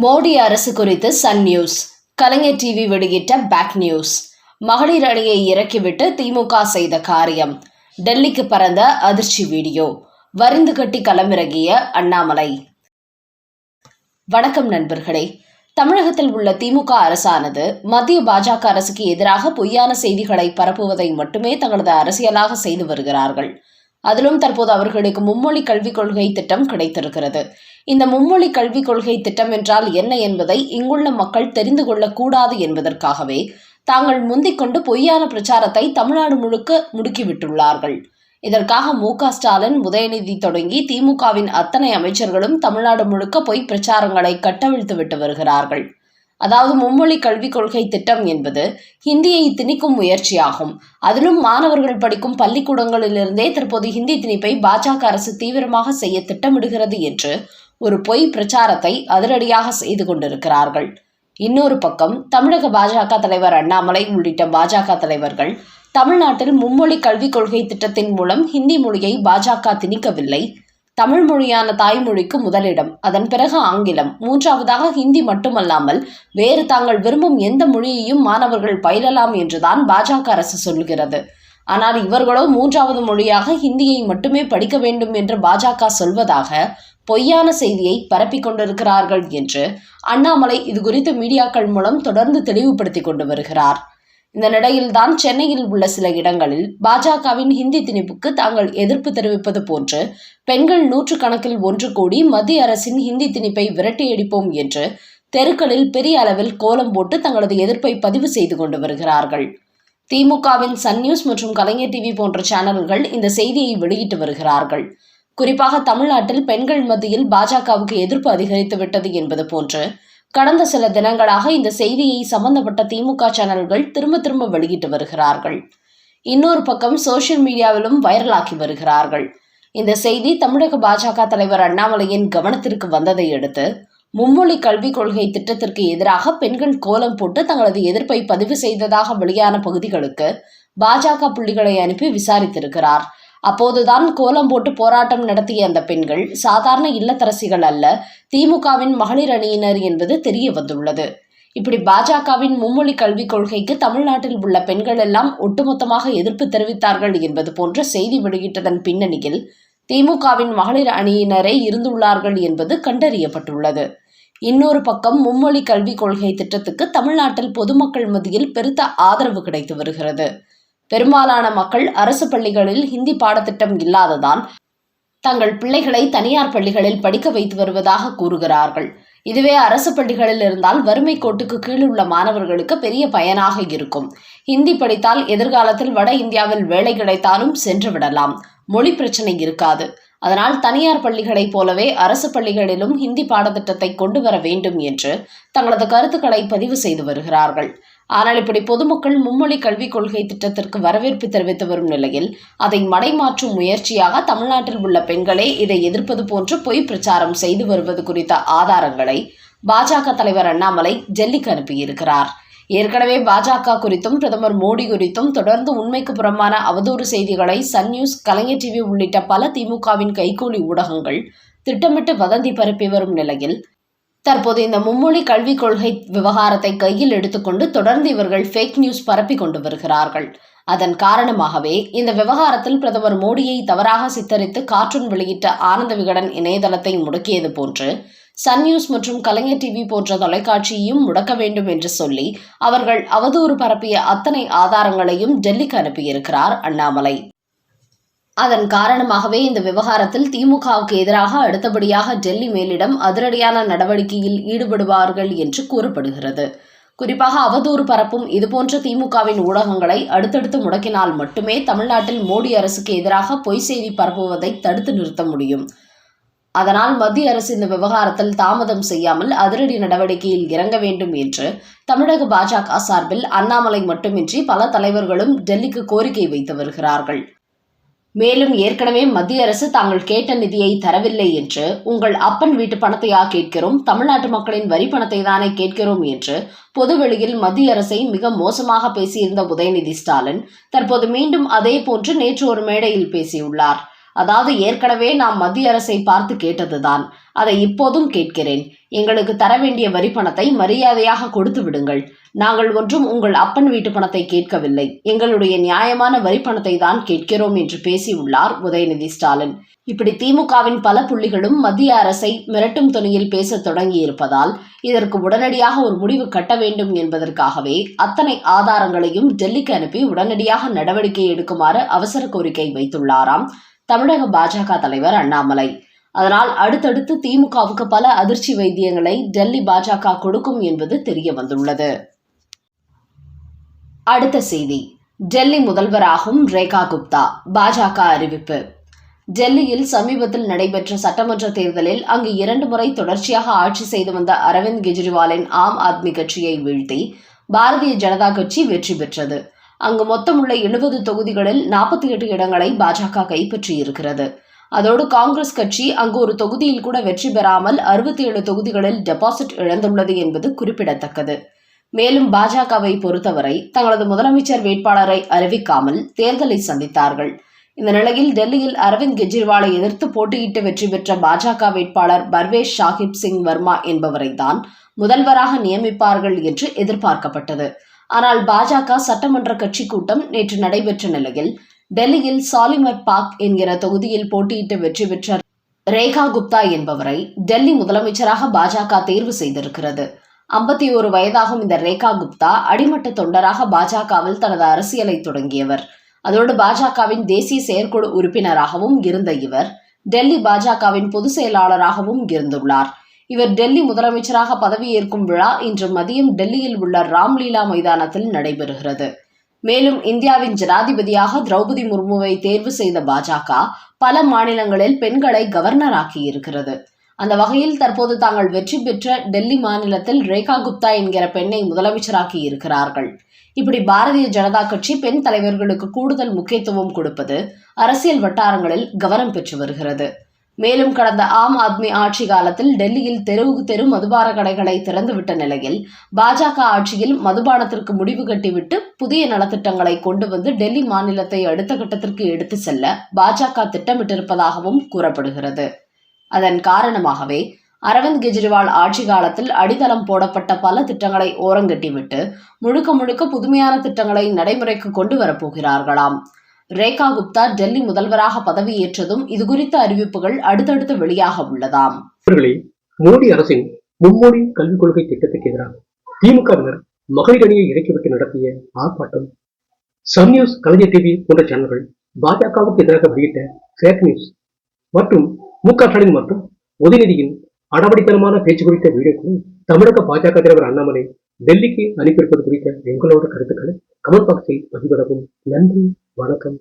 மோடி அரசு குறித்து Sun News. Kalaignar TV வெளியிட்ட பேக் நியூஸ். மகளிர் அணியை இறக்கிவிட்டு திமுக செய்த காரியம். டெல்லிக்கு பறந்த அதிர்ச்சி வீடியோ. வரிந்து கட்டி களமிறங்கிய அண்ணாமலை. வணக்கம் நண்பர்களே. தமிழகத்தில் உள்ள திமுக அரசானது மத்திய பாஜக அரசுக்கு எதிராக பொய்யான செய்திகளை பரப்புவதை மட்டுமே தங்களது அரசியலாக செய்து வருகிறார்கள். அதிலும் தற்போது அவர்களுக்கு மும்மொழி கல்விக் கொள்கை திட்டம் கிடைத்திருக்கிறது. இந்த மும்மொழி கல்விக் கொள்கை திட்டம் என்றால் என்ன என்பதை இங்குள்ள மக்கள் தெரிந்து கொள்ளக்கூடாது என்பதற்காகவே தாங்கள் முந்திக்கொண்டு பொய்யான பிரச்சாரத்தை தமிழ்நாடு முழுக்க முடுக்கிவிட்டுள்ளார்கள். இதற்காக மு க ஸ்டாலின் உதயநிதி தொடங்கி திமுகவின் அத்தனை அமைச்சர்களும் தமிழ்நாடு முழுக்க பொய் பிரச்சாரங்களை கட்டவிழ்த்து விட்டு வருகிறார்கள். அதாவது மும்மொழி கல்விக் கொள்கை திட்டம் என்பது ஹிந்தியை திணிக்கும் முயற்சியாகும். அதிலும் மாணவர்கள் படிக்கும் பள்ளிக்கூடங்களிலிருந்தே தற்போது ஹிந்தி திணிப்பை பாஜக அரசு தீவிரமாக செய்ய திட்டமிடுகிறது என்று ஒரு பொய் பிரச்சாரத்தை அதிரடியாக செய்து கொண்டிருக்கிறார்கள். இன்னொரு பக்கம் தமிழக பாஜக தலைவர் அண்ணாமலை உள்ளிட்ட பாஜக தலைவர்கள் தமிழ்நாட்டில் மும்மொழி கல்விக் கொள்கை திட்டத்தின் மூலம் ஹிந்தி மொழியை பாஜக திணிக்கவில்லை. தமிழ் மொழியான தாய்மொழிக்கு முதலிடம் அதன் பிறகு ஆங்கிலம். மூன்றாவதாக ஹிந்தி மட்டுமல்லாமல் வேறு தாங்கள் விரும்பும் எந்த மொழியையும் மாணவர்கள் பயிலலாம் என்றுதான் பாஜக அரசு சொல்கிறது ஆனால் இவர்களோ மூன்றாவது மொழியாக ஹிந்தியை மட்டுமே படிக்க வேண்டும் என்று பாஜக சொல்வதாக பொய்யான செய்தியை பரப்பிக் கொண்டிருக்கிறார்கள் என்று அண்ணாமலை இது குறித்து மீடியாக்கள் மூலம் தொடர்ந்து தெளிவுபடுத்திக் கொண்டு வருகிறார். இந்த நிலையில்தான் சென்னையில் உள்ள சில இடங்களில் பாஜகவின் ஹிந்தி திணிப்புக்கு தாங்கள் எதிர்ப்பு தெரிவிப்பது போன்று பெண்கள் நூற்றுக்கணக்கில் ஒன்று கூடி மத்திய அரசின் ஹிந்தி திணிப்பை விரட்டியடிப்போம் என்று தெருக்களில் பெரிய அளவில் கோலம் போட்டு தங்களது எதிர்ப்பை பதிவு செய்து கொண்டு வருகிறார்கள். திமுகவின் சன் நியூஸ் மற்றும் கலைஞர் டிவி போன்ற சேனல்கள் இந்த செய்தியை வெளியிட்டு வருகிறார்கள். குறிப்பாக தமிழ்நாட்டில் பெண்கள் மத்தியில் பாஜகவுக்கு எதிர்ப்பு அதிகரித்து விட்டது என்பது போன்று கடந்த சில தினங்களாக இந்த செய்தியை சம்பந்தப்பட்ட திமுக சேனல்கள் திரும்ப திரும்ப வெளியிட்டு வருகிறார்கள். இன்னொரு பக்கம் சோசியல் மீடியாவிலும் வைரலாக்கி வருகிறார்கள். இந்த செய்தி தமிழக பாஜக தலைவர் அண்ணாமலையின் கவனத்திற்கு வந்ததை அடுத்து மும்மொழி கல்விக் கொள்கை திட்டத்திற்கு எதிராக பெண்கள் கோலம் போட்டு தங்களது எதிர்ப்பை பதிவு செய்ததாக வெளியான பகுதிகளுக்கு பாஜக புள்ளிகளை அனுப்பி விசாரித்திருக்கிறார். அப்போதுதான் கோலம் போட்டு போராட்டம் நடத்திய அந்த பெண்கள் சாதாரண இல்லத்தரசிகள் அல்ல திமுகவின் மகளிர் அணியினர் என்பது தெரிய வந்துள்ளது. இப்படி பாஜகவின் மும்மொழி கல்விக் கொள்கைக்கு தமிழ்நாட்டில் உள்ள பெண்கள் எல்லாம் ஒட்டுமொத்தமாக எதிர்ப்பு தெரிவித்தார்கள் என்பது போன்ற செய்தி வெளியிட்டதன் பின்னணியில் திமுகவின் மகளிர் அணியினரே இருந்துள்ளார்கள் என்பது கண்டறியப்பட்டுள்ளது. இன்னொரு பக்கம் மும்மொழி கல்விக் கொள்கை திட்டத்துக்கு தமிழ்நாட்டில் பொதுமக்கள் மத்தியில் பெருத்த ஆதரவு கிடைத்து வருகிறது. பெரும்பாலான மக்கள் அரசு பள்ளிகளில் ஹிந்தி பாடத்திட்டம் இல்லாததால் தங்கள் பிள்ளைகளை தனியார் பள்ளிகளில் படிக்க வைத்து வருவதாக கூறுகிறார்கள். இதுவே அரசு பள்ளிகளில் இருந்தால் வறுமை கோட்டுக்கு கீழ் உள்ள மாணவர்களுக்கு பெரிய பயனாக இருக்கும். ஹிந்தி படித்தால் எதிர்காலத்தில் வட இந்தியாவில் வேலை கிடைத்தாலும் சென்று விடலாம். மொழி பிரச்சனை இருக்காது. அதனால் தனியார் பள்ளிகளைப் போலவே அரசு பள்ளிகளிலும் ஹிந்தி பாடத்திட்டத்தை கொண்டு வர வேண்டும் என்று தங்களது கருத்துக்களை பதிவு செய்து வருகிறார்கள். ஆனால் இப்படி பொதுமக்கள் மும்மொழி கல்விக் கொள்கை திட்டத்திற்கு வரவேற்பு தெரிவித்து வரும் நிலையில் அதை மடைமாற்றும் முயற்சியாக தமிழ்நாட்டில் உள்ள பெண்களே இதை எதிர்ப்பது போன்று பொய் பிரச்சாரம் செய்து வருவது குறித்த ஆதாரங்களை பாஜக தலைவர் அண்ணாமலை ஜெல்லிக்கு அனுப்பியிருக்கிறார். ஏற்கனவே பாஜக குறித்தும் பிரதமர் மோடி குறித்தும் தொடர்ந்து உண்மைக்கு புறம்பான அவதூறு செய்திகளை சன் நியூஸ் கலைஞர் டிவி உள்ளிட்ட பல திமுகவின் கைகூலி ஊடகங்கள் திட்டமிட்டு வதந்தி பரப்பி வரும் நிலையில் தற்போது இந்த மும்மொழி கல்விக் கொள்கை விவகாரத்தை கையில் எடுத்துக்கொண்டு தொடர்ந்து இவர்கள் ஃபேக் நியூஸ் பரப்பி கொண்டு வருகிறார்கள். அதன் காரணமாகவே இந்த விவகாரத்தில் பிரதமர் மோடியை தவறாக சித்தரித்து கார்ட்டூன் வெளியிட்ட ஆனந்த விகடன் இணையதளத்தை முடக்கியது போன்று சன் நியூஸ் மற்றும் கலைஞர் டிவி போன்ற தொலைக்காட்சியையும் முடக்க வேண்டும் என்று சொல்லி அவர்கள் அவதூறு பரப்பிய அத்தனை ஆதாரங்களையும் டெல்லிக்கு அனுப்பியிருக்கிறார் அண்ணாமலை. அதன் காரணமாகவே இந்த விவகாரத்தில் திமுகவுக்கு எதிராக அடுத்தபடியாக டெல்லி மேலிடம் அதிரடியான நடவடிக்கையில் ஈடுபடுவார்கள் என்று கூறப்படுகிறது. குறிப்பாக அவதூறு பரப்பும் இதுபோன்ற திமுகவின் ஊடகங்களை அடுத்தடுத்து முடக்கினால் மட்டுமே தமிழ்நாட்டில் மோடி அரசுக்கு எதிராக பொய் செய்தி பரப்புவதை தடுத்து நிறுத்த முடியும். அதனால் மத்திய அரசு இந்த விவகாரத்தில் தாமதம் செய்யாமல் அதிரடி நடவடிக்கையில் இறங்க வேண்டும் என்று தமிழக பாஜக சார்பில் அண்ணாமலை மட்டுமின்றி பல தலைவர்களும் டெல்லிக்கு கோரிக்கை வைத்து வருகிறார்கள். மேலும் ஏற்கனவே மத்திய அரசு தாங்கள் கேட்ட நிதியை தரவில்லை என்று உங்கள் அப்பன் வீட்டு பணத்தையா கேட்கிறோம் தமிழ்நாட்டு மக்களின் வரி பணத்தை தானே கேட்கிறோம் என்று பொதுவெளியில் மத்திய அரசை மிக மோசமாக பேசியிருந்த உதயநிதி ஸ்டாலின் தற்போது மீண்டும் அதே போன்று நேற்று ஒரு மேடையில் பேசியுள்ளார். அதாவது ஏற்கனவே நாம் மத்திய அரசை பார்த்து கேட்டதுதான். அதை இப்போதும் கேட்கிறேன். எங்களுக்கு தர வேண்டிய வரி பணத்தை மரியாதையாக கொடுத்து விடுங்கள். நாங்கள் ஒன்றும் உங்கள் அப்பன் வீட்டு பணத்தை கேட்கவில்லை. எங்களுடைய நியாயமான வரி பணத்தை தான் கேட்கிறோம் என்று பேசியுள்ளார் உதயநிதி ஸ்டாலின். இப்படி திமுகவின் பல புள்ளிகளும் மத்திய அரசை மிரட்டும் துணியில் பேசத் தொடங்கியிருப்பதால் இதற்கு உடனடியாக ஒரு முடிவு கட்ட வேண்டும் என்பதற்காகவே அத்தனை ஆதாரங்களையும் டெல்லிக்கு அனுப்பி உடனடியாக நடவடிக்கை எடுக்குமாறு அவசர கோரிக்கை வைத்துள்ளாராம். தமிழக பாஜக தலைவர் அண்ணாமலை. அதனால் அடுத்தடுத்து திமுகவுக்கு பல அதிர்ச்சி வைத்தியங்களை டெல்லி பாஜக கொடுக்கும் என்பது தெரிய வந்துள்ளது அடுத்த செய்தி. டெல்லி முதல்வராகும் ரேகா குப்தா பாஜக அறிவிப்பு. டெல்லியில் சமீபத்தில் நடைபெற்ற சட்டமன்ற தேர்தலில் அங்கு இரண்டு முறை தொடர்ச்சியாக ஆட்சி செய்து வந்த அரவிந்த் கெஜ்ரிவாலின் ஆம் ஆத்மி கட்சியை வீழ்த்தி பாரதிய ஜனதா கட்சி வெற்றி பெற்றது. அங்கு மொத்தம் உள்ள எழுபது தொகுதிகளில் நாற்பத்தி எட்டு இடங்களை பாஜக கைப்பற்றியிருக்கிறது. அதோடு காங்கிரஸ் கட்சி அங்கு ஒரு தொகுதியில் கூட வெற்றி பெறாமல் அறுபத்தி ஏழு தொகுதிகளில் டெபாசிட் இழந்துள்ளது என்பது குறிப்பிடத்தக்கது. மேலும் பாஜகவை பொறுத்தவரை தங்களது முதலமைச்சர் வேட்பாளரை அறிவிக்காமல் தேர்தலை சந்தித்தார்கள். இந்த நிலையில் டெல்லியில் அரவிந்த் கெஜ்ரிவாலை எதிர்த்து போட்டியிட்டு வெற்றி பெற்ற பாஜக வேட்பாளர் பர்வேஷ் ஷாஹிப் சிங் வர்மா என்பவரை தான் முதல்வராக நியமிப்பார்கள் என்று எதிர்பார்க்கப்பட்டது. ஆனால் பாஜக சட்டமன்ற கட்சி கூட்டம் நேற்று நடைபெற்ற நிலையில் டெல்லியில் சாலிமர் பாக் என்கிற தொகுதியில் போட்டியிட்டு வெற்றி பெற்ற ரேகா குப்தா என்பவரை டெல்லி முதலமைச்சராக பாஜக தேர்வு செய்திருக்கிறது. ஐம்பத்தி ஒரு வயதாகும் இந்த ரேகா குப்தா அடிமட்ட தொண்டராக பாஜகவில் தனது அரசியலை தொடங்கியவர். அதோடு பாஜகவின் தேசிய செயற்குழு உறுப்பினராகவும் இருந்த இவர் டெல்லி பாஜகவின் பொதுச் செயலாளராகவும் இருந்துள்ளார். இவர் டெல்லி முதலமைச்சராக பதவியேற்கும் விழா இன்று மதியம் டெல்லியில் உள்ள ராம்லீலா மைதானத்தில் நடைபெறுகிறது. மேலும் இந்தியாவின் ஜனாதிபதியாக திரௌபதி முர்முவை தேர்வு செய்த பாஜக பல மாநிலங்களில் பெண்களை கவர்னராக்கி இருக்கிறது அந்த வகையில் தற்போது தாங்கள் வெற்றி பெற்ற டெல்லி மாநிலத்தில் ரேகா குப்தா என்கிற பெண்ணை முதலமைச்சராக்கி இருக்கிறார்கள் இப்படி பாரதிய ஜனதா கட்சி பெண் தலைவர்களுக்கு கூடுதல் முக்கியத்துவம் கொடுப்பது அரசியல் வட்டாரங்களில் கவனம் பெற்று வருகிறது. மேலும் கடந்த ஆம் ஆத்மி ஆட்சி காலத்தில் டெல்லியில் தெருவுக்கு தெரு மதுபான கடைகளை திறந்துவிட்ட நிலையில் பாஜக ஆட்சியில் மதுபானத்திற்கு முடிவு கட்டிவிட்டு புதிய நலத்திட்டங்களை கொண்டு வந்து டெல்லி மாநிலத்தை அடுத்த கட்டத்திற்கு எடுத்து செல்ல பாஜக திட்டமிட்டிருப்பதாகவும் கூறப்படுகிறது. அதன் காரணமாகவே அரவிந்த் கெஜ்ரிவால் ஆட்சி காலத்தில் அடித்தளம் போடப்பட்ட பல திட்டங்களை ஓரங்கட்டிவிட்டு முழுக்க முழுக்க புதுமையான திட்டங்களை நடைமுறைக்கு கொண்டு வரப்போகிறார்களாம் ரேகா குப்தா டெல்லி முதல்வராக பதவியேற்றதும் இதுகுறித்த அறிவிப்புகள் அடுத்தடுத்து வெளியாக உள்ளதாம். மோடி அரசின் மும்மொழி கல்விக் கொள்கை திட்டத்துக்கு எதிராக திமுகவினர் மகளிர் அணியை இறக்கிவிட்டு நடத்திய ஆர்ப்பாட்டம். சன் நியூஸ் கலைஞர் டிவி போன்ற சேனல்கள் பாஜகவுக்கு எதிராக வெளியிட்ட ஃபேக் நியூஸ் மற்றும் மு க ஸ்டாலின் மற்றும் உதயநிதியின் அடபடித்தனமான பேச்சு குறித்த வீடியோக்களை தமிழக பாஜக தலைவர் அண்ணாமலை டெல்லிக்கு அனுப்பியிருப்பது குறித்த எங்களோட கருத்துக்களை கமெண்ட் பாக்ஸில் பதிவிடவும். நன்றி. வணக்கம்.